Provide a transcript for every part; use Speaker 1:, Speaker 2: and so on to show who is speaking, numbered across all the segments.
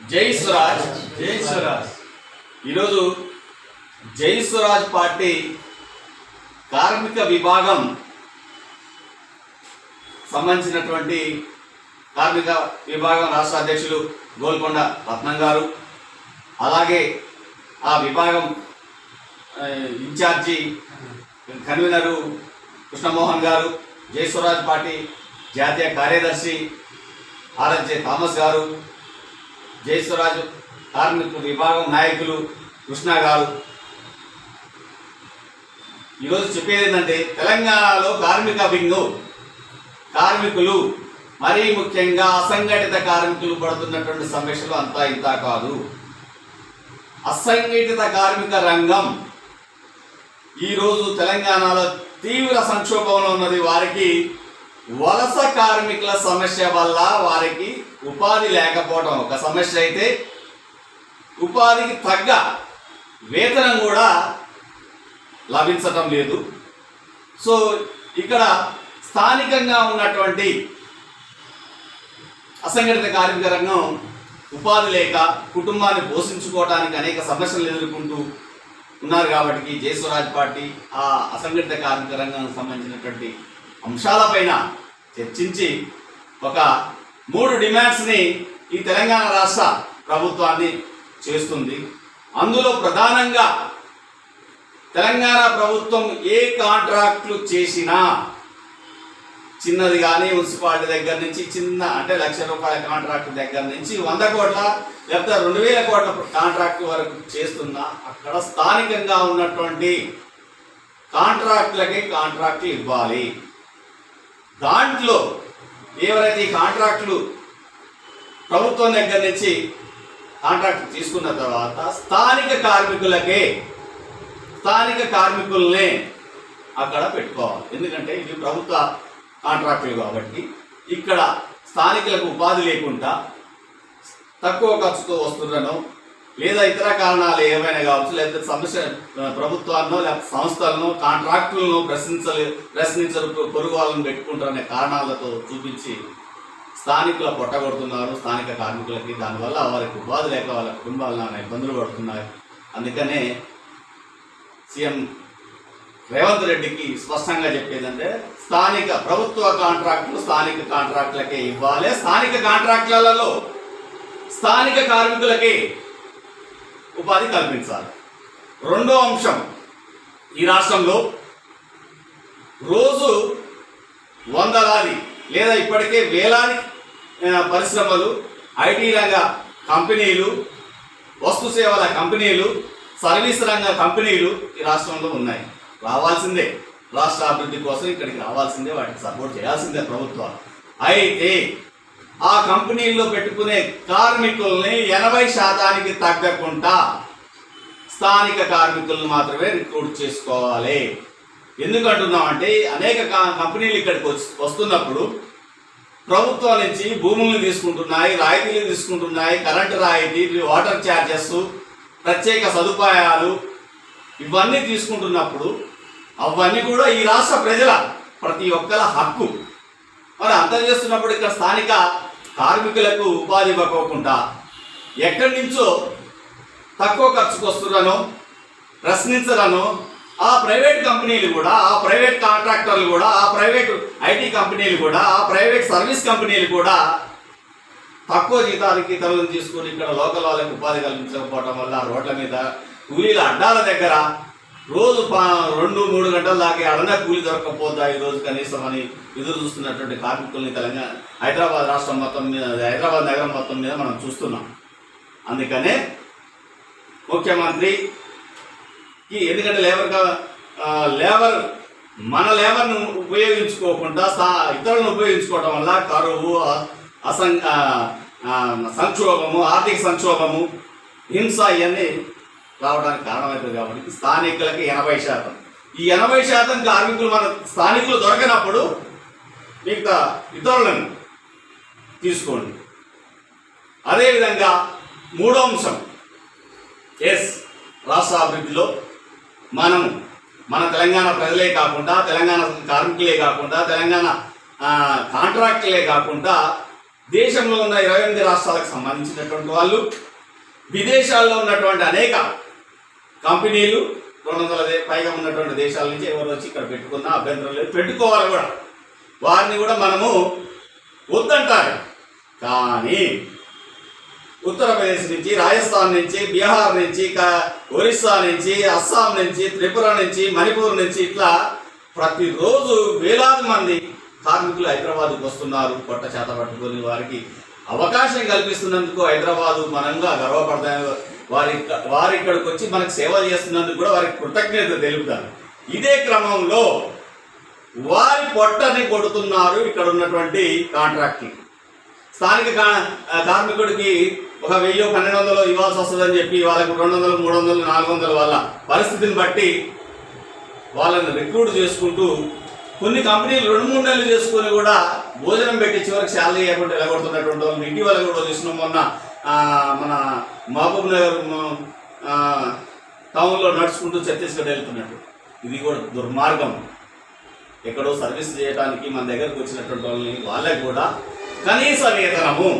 Speaker 1: జై స్వరాజ్
Speaker 2: జై స్వరాజ్.
Speaker 1: ఈరోజు జై స్వరాజ్ పార్టీ కార్మిక విభాగం సంబంధించినటువంటి కార్మిక విభాగం రాష్ట్ర అధ్యక్షులు గోల్కొండ రత్నం గారు అలాగే ఆ విభాగం ఇన్ఛార్జి కన్వీనరు కృష్ణమోహన్ గారు జై స్వరాజ్ పార్టీ జాతీయ కార్యదర్శి ఆర్ఎస్జే థామస్ గారు జై స్వరాజ్ కార్మిక విభాగం నాయకులు కృష్ణ గారు. ఈరోజు చెప్పేది ఏంటంటే తెలంగాణలో కార్మిక వింగు కార్మికులు మరీ ముఖ్యంగా అసంఘటిత కార్మికులు పడుతున్నటువంటి సమస్యలు అంతా ఇంత కాదు. అసంఘటిత కార్మిక రంగం ఈరోజు తెలంగాణలో తీవ్ర సంక్షోభంలో ఉన్నది. వారికి వలస కార్మికుల సమస్య వల్ల వారికి ఉపాధి లేకపోవడం ఒక సమస్య అయితే ఉపాధికి తగ్గ వేతనం కూడా లభించటం లేదు. సో ఇక్కడ స్థానికంగా ఉన్నటువంటి అసంఘటిత కార్మిక రంగం ఉపాధి లేక కుటుంబాన్ని పోషించుకోవడానికి అనేక సమస్యలు ఎదుర్కొంటూ ఉన్నారు కాబట్టి జయస్వరాజ్ పార్టీ ఆ అసంఘటిత కార్మిక రంగానికి సంబంధించినటువంటి అంశాలపైన చర్చించి ఒక మూడు డిమాండ్స్ని ఈ తెలంగాణ రాష్ట్ర ప్రభుత్వాన్ని చేస్తుంది. అందులో ప్రధానంగా తెలంగాణ ప్రభుత్వం ఏ కాంట్రాక్ట్లు చేసినా చిన్నది కానీ మున్సిపాలిటీ దగ్గర నుంచి చిన్న అంటే లక్ష రూపాయల కాంట్రాక్ట్ దగ్గర నుంచి వంద కోట్ల లేకపోతే రెండు వేల కోట్ల కాంట్రాక్ట్ వరకు చేస్తున్న అక్కడ స్థానికంగా ఉన్నటువంటి కాంట్రాక్టులకి కాంట్రాక్ట్లు ఇవ్వాలి. దాంట్లో ఎవరైతే ఈ కాంట్రాక్టులు ప్రభుత్వం దగ్గర నుంచి కాంట్రాక్ట్ తీసుకున్న తర్వాత స్థానిక కార్మికులకే స్థానిక కార్మికులనే అక్కడ పెట్టుకోవాలి. ఎందుకంటే ఇది ప్రభుత్వ కాంట్రాక్టులు కాబట్టి ఇక్కడ స్థానికులకు ఉపాధి లేకుండా తక్కువ ఖర్చుతో వస్తున్నాను లేదా ఇతర కారణాలు ఏమైనా కావచ్చు లేదా సమస్య ప్రభుత్వాలను లేకపోతే సంస్థలను కాంట్రాక్టులను ప్రశ్నించలే ప్రశ్నించరు పొరుగు వాళ్ళని పెట్టుకుంటారనే కారణాలతో చూపించి స్థానికుల పొట్టగొడుతున్నారు స్థానిక కార్మికులకి. దానివల్ల వారికి ఉపాధి లేక వాళ్ళ కుటుంబాలు ఇబ్బందులు పడుతున్నాయి. అందుకనే సీఎం రేవంత్ రెడ్డికి స్పష్టంగా చెప్పేదంటే స్థానిక ప్రభుత్వ కాంట్రాక్టులు స్థానిక కాంట్రాక్టులకే ఇవ్వాలి. స్థానిక కాంట్రాక్టులలో స్థానిక కార్మికులకే ఉపాధి కల్పించాలి. రెండో అంశం ఈ రాష్ట్రంలో రోజు వందలాది లేదా ఇప్పటికే వేలాది పరిశ్రమలు ఐటీ రంగ కంపెనీలు వస్తు సేవల కంపెనీలు సర్వీస్ రంగ కంపెనీలు ఈ రాష్ట్రంలో ఉన్నాయి. రావాల్సిందే. రాష్ట్ర అభివృద్ధి కోసం ఇక్కడికి రావాల్సిందే వాటికి సపోర్ట్ చేయాల్సిందే ప్రభుత్వాలు. అయితే ఆ కంపెనీల్లో పెట్టుకునే కార్మికుల్ని ఎనభై శాతానికి తగ్గకుండా స్థానిక కార్మికులను మాత్రమే రిక్రూట్ చేసుకోవాలి. ఎందుకు అంటున్నామంటే అనేక కంపెనీలు ఇక్కడికి వచ్చి వస్తున్నప్పుడు ప్రభుత్వం నుంచి భూములను తీసుకుంటున్నాయి రాయితీలు తీసుకుంటున్నాయి కరెంటు రాయితీ వాటర్ ఛార్జెస్ ప్రత్యేక సదుపాయాలు ఇవన్నీ తీసుకుంటున్నప్పుడు అవన్నీ కూడా ఈ రాష్ట్ర ప్రజల ప్రతి ఒక్కల హక్కు. మరి అంత చేస్తున్నప్పుడు ఇక్కడ స్థానిక కార్మికులకు ఉపాధి ఇవ్వకోకుండా ఎక్కడి నుంచో తక్కువ ఖర్చుకు వస్తున్నానో ప్రశ్నించరనో ఆ ప్రైవేట్ కంపెనీలు కూడా ఆ ప్రైవేట్ కాంట్రాక్టర్లు కూడా ఆ ప్రైవేట్ ఐటీ కంపెనీలు కూడా ఆ ప్రైవేట్ సర్వీస్ కంపెనీలు కూడా తక్కువ జీతాలకి ఇతరులను తీసుకొని ఇక్కడ లోకల్ వాళ్ళకి ఉపాధి కల్పించకపోవడం వల్ల రోడ్ల మీద కూలీల అడ్డాల దగ్గర రోజు పా- రెండు మూడు గంటల దాకా అడన కూలి దొరకకపోద్దా ఈ రోజు కనీసం అని ఎదురు చూస్తున్నటువంటి కార్మికుల్ని తెలంగాణ హైదరాబాద్ రాష్ట్రం మొత్తం మీద హైదరాబాద్ నగరం మొత్తం మీద మనం చూస్తున్నాం. అందుకనే ముఖ్యమంత్రి ఈ ఎందుకంటే లేబర్ కా- లేబర్ మన లేబర్ను ఉపయోగించుకోకుండా సా- ఇతరులను ఉపయోగించుకోవడం వల్ల కరువు అసం సంక్షోభము ఆర్థిక సంక్షోభము హింస ఇవన్నీ రావడానికి కారణమవుతుంది కాబట్టి స్థానికులకి ఎనభై శాతం. ఈ ఎనభై శాతం కార్మికులు మన స్థానికులు దొరకనప్పుడు మిగతా ఇతరులను తీసుకోండి. అదేవిధంగా మూడో అంశం. ఎస్ రాష్ట్ర అభివృద్ధిలో మనము మన తెలంగాణ ప్రజలే కాకుండా తెలంగాణ కార్మికులే కాకుండా తెలంగాణ కాంట్రాక్టులే కాకుండా దేశంలో ఉన్న ఇరవై ఎనిమిది రాష్ట్రాలకు సంబంధించినటువంటి వాళ్ళు విదేశాల్లో ఉన్నటువంటి అనేక కంపెనీలు రెండు వందల పైగా ఉన్నటువంటి దేశాల నుంచి ఎవరు వచ్చి ఇక్కడ పెట్టుకున్నా అభ్యంతరం లేదు. పెట్టుకోవాలి కూడా. వారిని కూడా మనము వద్దంటారు. కానీ ఉత్తరప్రదేశ్ నుంచి రాజస్థాన్ నుంచి బీహార్ నుంచి ఒరిస్సా నుంచి అస్సాం నుంచి త్రిపుర నుంచి మణిపూర్ నుంచి ఇట్లా ప్రతిరోజు వేలాది మంది కార్మికులు హైదరాబాద్కు వస్తున్నారు. పొట్ట చేత పట్టుకొని వారికి అవకాశం కల్పిస్తున్నందుకు హైదరాబాదు మనంగా గర్వపడతాయి వారి వారి ఇక్కడికి వచ్చి మనకు సేవ చేస్తున్నందుకు కూడా వారికి కృతజ్ఞత తెలుపుతారు ఇదే క్రమంలో వారి పొట్టని కొడుతున్నారు ఇక్కడ ఉన్నటువంటి కాంట్రాక్టింగ్ స్థానిక కార్మికుడికి ఒక వెయ్యి పన్నెండు వందలు ఇవ్వాల్సి వస్తుందని చెప్పి వాళ్ళకి రెండు వందలు మూడు వందలు నాలుగు వందలు వాళ్ళ పరిస్థితిని బట్టి వాళ్ళని రిక్రూట్ చేసుకుంటూ కొన్ని కంపెనీలు రెండు మూడు నెలలు చేసుకొని కూడా భోజనం పెట్టి చివరికి శాలరీ ఇవ్వకుండా ఎలగొడుతున్నటువంటి వాళ్ళని ఇటీవల కూడా చూసినాం మొన్న మన మహబూబ్ నగర్ టౌన్లో నడుచుకుంటూ ఛత్తీస్గఢ్ వెళ్తున్నట్టు. ఇది కూడా దుర్మార్గం. ఎక్కడో సర్వీస్ చేయడానికి మన దగ్గరకు వచ్చినటువంటి వాళ్ళని వాళ్ళకి కూడా కనీస వేతనము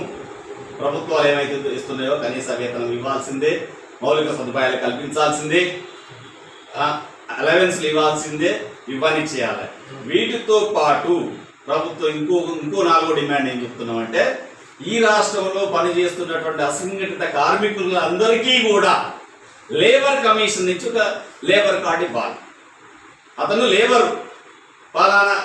Speaker 1: ప్రభుత్వాలు ఏమైతే ఇస్తున్నాయో కనీస వేతనం ఇవ్వాల్సిందే మౌలిక సదుపాయాలు కల్పించాల్సిందే అలవెన్స్లు ఇవ్వాల్సిందే ఇవ్వని చేయాలి వీటితో పాటు ప్రభుత్వం ఇంకో ఇంకో నాలుగో డిమాండ్ ఏం చెప్తున్నామంటే ఈ రాష్ట్రంలో పనిచేస్తున్నటువంటి అసంఘటిత కార్మికులందరికీ కూడా లేబర్ కమిషన్ నుంచి ఒక లేబర్ కార్డు ఇవ్వాలి. అతను లేబరు. పలానా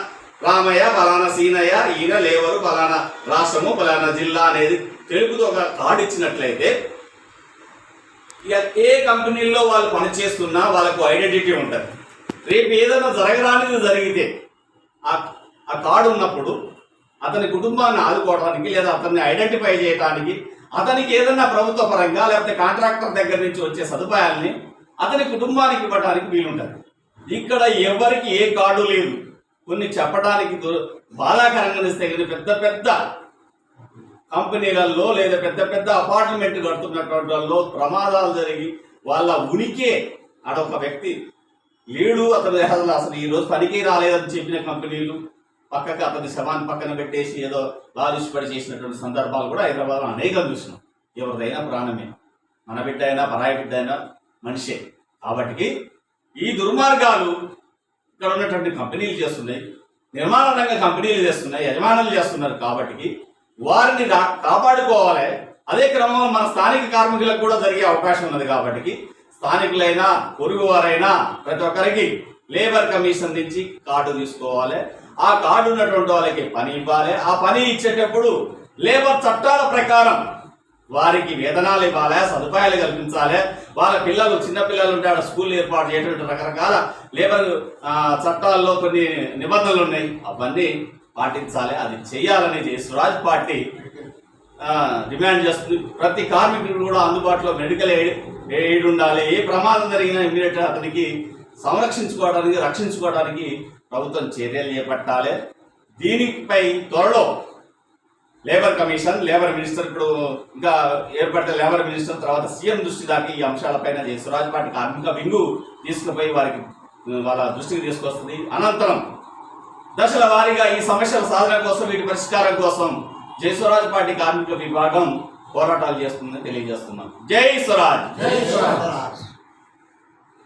Speaker 1: రామయ్య పలానా సీనయ్య ఈయన లేబరు పలానా రాష్ట్రము పలానా జిల్లా అనేది తెలుగుతో ఒక కార్డు ఇచ్చినట్లయితే ఇక ఏ కంపెనీల్లో వాళ్ళు పనిచేస్తున్నా వాళ్ళకు ఐడెంటిటీ ఉంటుంది. రేపు ఏదైనా జరగరానిది జరిగితే ఆ ఆ కార్డు ఉన్నప్పుడు అతని కుటుంబాన్ని ఆదుకోవడానికి లేదా అతన్ని ఐడెంటిఫై చేయడానికి అతనికి ఏదైనా ప్రభుత్వ పరంగా లేకపోతే కాంట్రాక్టర్ దగ్గర నుంచి వచ్చే సదుపాయాల్ని అతని కుటుంబానికి ఇవ్వడానికి వీలుంటుంది. ఇక్కడ ఎవరికి ఏ కార్డు లేదు. కొన్ని చెప్పడానికి బాధాకరంగా ఇస్తే కానీ పెద్ద పెద్ద కంపెనీలలో లేదా పెద్ద పెద్ద అపార్ట్మెంట్ కడుతున్నటువంటి వాళ్ళలో ప్రమాదాలు జరిగి వాళ్ళ ఉనికే అడొక వ్యక్తి. లేడు అతను అసలు అసలు ఈ రోజు పనికి రాలేదని చెప్పిన కంపెనీలు పక్కకి అతని శవాన్ని పక్కన పెట్టేసి ఏదో లాలిష్పడి చేసినటువంటి సందర్భాలు కూడా హైదరాబాద్లో అనేకం చూసినాం. ఎవరిదైనా ప్రాణమే. మన బిడ్డ అయినా పరాయి బిడ్డ అయినా మనిషే. కాబట్టి ఈ దుర్మార్గాలు ఇక్కడ ఉన్నటువంటి కంపెనీలు చేస్తున్నాయి నిర్మాణ రంగ కంపెనీలు చేస్తున్నాయి యజమానులు చేస్తున్నారు. కాబట్టి వారిని రా- కాపాడుకోవాలి. అదే క్రమంలో మన స్థానిక కార్మికులకు కూడా జరిగే అవకాశం ఉన్నది. కాబట్టి స్థానికులైనా పొరుగు వారైనా ప్రతి ఒక్కరికి లేబర్ కమిషన్ నుంచి కార్డు తీసుకోవాలి. ఆ కార్డు ఉన్నటువంటి వాళ్ళకి పని ఇవ్వాలి. ఆ పని ఇచ్చేటప్పుడు లేబర్ చట్టాల ప్రకారం వారికి వేతనాలు ఇవ్వాలి సదుపాయాలు కల్పించాలి. వాళ్ళ పిల్లలు చిన్న పిల్లలు ఉంటే ఆడ స్కూల్ ఏర్పాటు చేయటువంటి రకరకాల లేబర్ చట్టాల్లో కొన్ని నిబంధనలు ఉన్నాయి. అవన్నీ పాటించాలి. అది చేయాలని స్వరాజ్ పార్టీ డిమాండ్ చేస్తుంది. ప్రతి కార్మికుడు కూడా అందుబాటులో మెడికల్ ఎయిడ్ ఎయిడ్ ఉండాలి. ఏ ప్రమాదం జరిగినా ఇమీడియట్ అతనికి సంరక్షించుకోవడానికి రక్షించుకోవడానికి ప్రభుత్వం చర్యలు చేపట్టాలి. దీనిపై త్వరలో లేబర్ కమిషన్ లేబర్ మినిస్టర్ ఇప్పుడు ఇంకా ఏర్పడితే లేబర్ మినిస్టర్ తర్వాత సీఎం దృష్టి దాకా ఈ అంశాలపైన స్వరాజ్ పార్టీ కార్మిక వింగు తీసుకుపోయి వారికి వాళ్ళ దృష్టికి తీసుకొస్తుంది. అనంతరం దశల వారీగా ఈ సమస్యల సాధన కోసం వీటి పరిష్కారం కోసం జై స్వరాజ్ పార్టీ కార్మిక విభాగం పోరాటాలు చేస్తుందని తెలియజేస్తున్నాం. జై స్వరాజ్!
Speaker 2: జై స్వరాజ్!